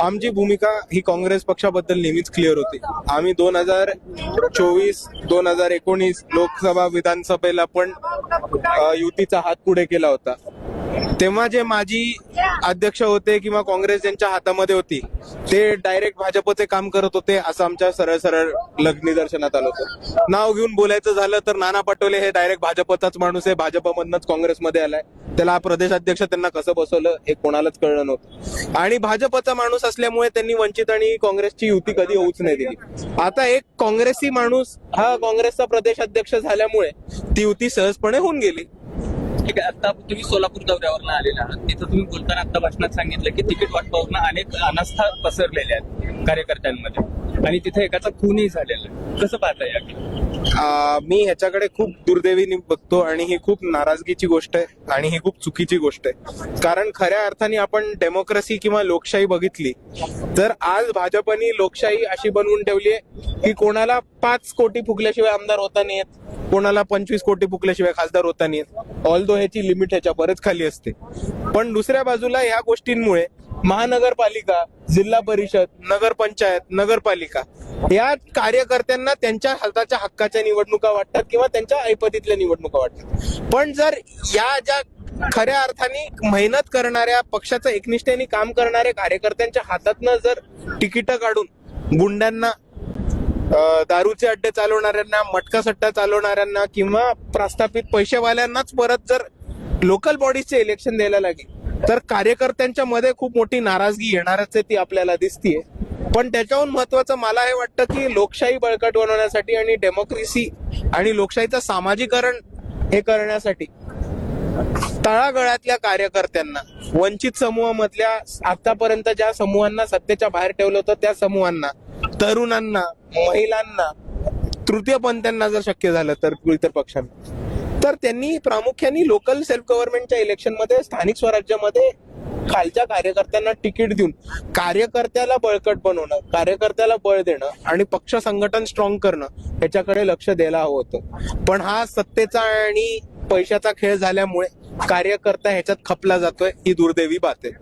आमची भूमिका ही काँग्रेस पक्षाबद्दल नेहमीच क्लिअर होती. आम्ही दोन हजार चोवीस दोन हजार एकोणीस लोकसभा विधानसभेला पण युतीचा हात पुढे केला होता. तेव्हा जे माजी अध्यक्ष होते किंवा काँग्रेस ज्यांच्या हातामध्ये होती ते डायरेक्ट भाजपचे काम करत होते असं आमच्या सरळ सरळ लग निदर्शनात आलं होतं. नाव घेऊन बोलायचं झालं तर नाना पटोले हे डायरेक्ट भाजपचाच माणूस आहे भाजपमधनच काँग्रेसमध्ये आलाय. त्याला हा प्रदेशाध्यक्ष त्यांना कसं बसवलं हे कोणालाच कळलं नव्हतं. आणि भाजपचा माणूस असल्यामुळे त्यांनी वंचित आणि काँग्रेसची युती कधी होऊच नाही दिली. आता एक काँग्रेसी माणूस हा काँग्रेसचा प्रदेशाध्यक्ष झाल्यामुळे ती युती सहजपणे होऊन गेली. ठीक आहे आता तुम्ही सोलापूर दौऱ्यावरनं आलेला आहात. तिथं तुम्ही बोलताना आता भाषणात सांगितलं की तिकीट वाटपावरनं अनेक अनास्था पसरलेल्या आहेत कार्यकर्त्यांमध्ये. आणि तिथे एकाचा खूनही झालेला आहे. कसं पाहता या मी ह्याच्याकडे खूप दुर्दैवीने बघतो आणि ही खूप नाराजगीची गोष्ट आहे आणि ही खूप चुकीची गोष्ट आहे. कारण खऱ्या अर्थाने आपण डेमोक्रेसी किंवा लोकशाही बघितली तर आज भाजपनी लोकशाही अशी बनवून ठेवली आहे की कोणाला पाच कोटी फुकल्याशिवाय आमदार होता नाही येत कोणाला पंचवीस कोटी फुकल्याशिवाय खासदार होता नाही येत ऑल दो ह्याची लिमिट ह्याच्या बरेच खाली असते. पण दुसऱ्या बाजूला ह्या गोष्टींमुळे महानगरपालिका जिल्हा परिषद नगरपंचायत नगरपालिका या कार्यकर्त्यांना त्यांच्या हाताच्या हक्काच्या निवडणुका वाटतात किंवा त्यांच्या ऐपतीतल्या निवडणुका वाटतात. पण जर या ज्या खऱ्या अर्थाने मेहनत करणाऱ्या पक्षाचं एकनिष्ठेने काम करणाऱ्या कार्यकर्त्यांच्या हातातनं जर तिकीट काढून गुंड्यांना दारूचे अड्डे चालवणाऱ्यांना मटका सट्टा चालवणाऱ्यांना किंवा प्रस्थापित पैसेवाल्यांनाच परत जर लोकल बॉडीजचे इलेक्शन द्यायला लागेल तर कार्यकर्त्यांच्या मध्ये खूप मोठी नाराजगी येणारच आहे ती आपल्याला दिसतीये. पण त्याच्याहून महत्वाचं मला हे वाटतं की लोकशाही बळकट बनवण्यासाठी आणि डेमोक्रेसी आणि लोकशाहीचं सामाजिकरण हे करण्यासाठी तळागळातल्या कार्यकर्त्यांना वंचित समूहामधल्या आतापर्यंत ज्या समूहांना सत्तेच्या बाहेर ठेवलं होतं त्या समूहांना तरुणांना महिलांना तृतीयपंथीयांना जर शक्य झालं तर इतर पक्षांना. तर त्यांनी प्रामुख्याने लोकल सेल्फ गव्हर्नमेंटच्या इलेक्शनमध्ये स्थानिक स्वराज्यामध्ये खालच्या कार्यकर्त्यांना तिकीट देऊन कार्यकर्त्याला बळकट बनवणं कार्यकर्त्याला बळ देणं आणि पक्ष संघटन स्ट्रॉंग करणं ह्याच्याकडे लक्ष द्यायला हवं होतं. पण हा सत्तेचा आणि पैशाचा खेळ झाल्यामुळे कार्यकर्ता ह्याच्यात खपला जातोय ही दुर्दैवी बात आहे.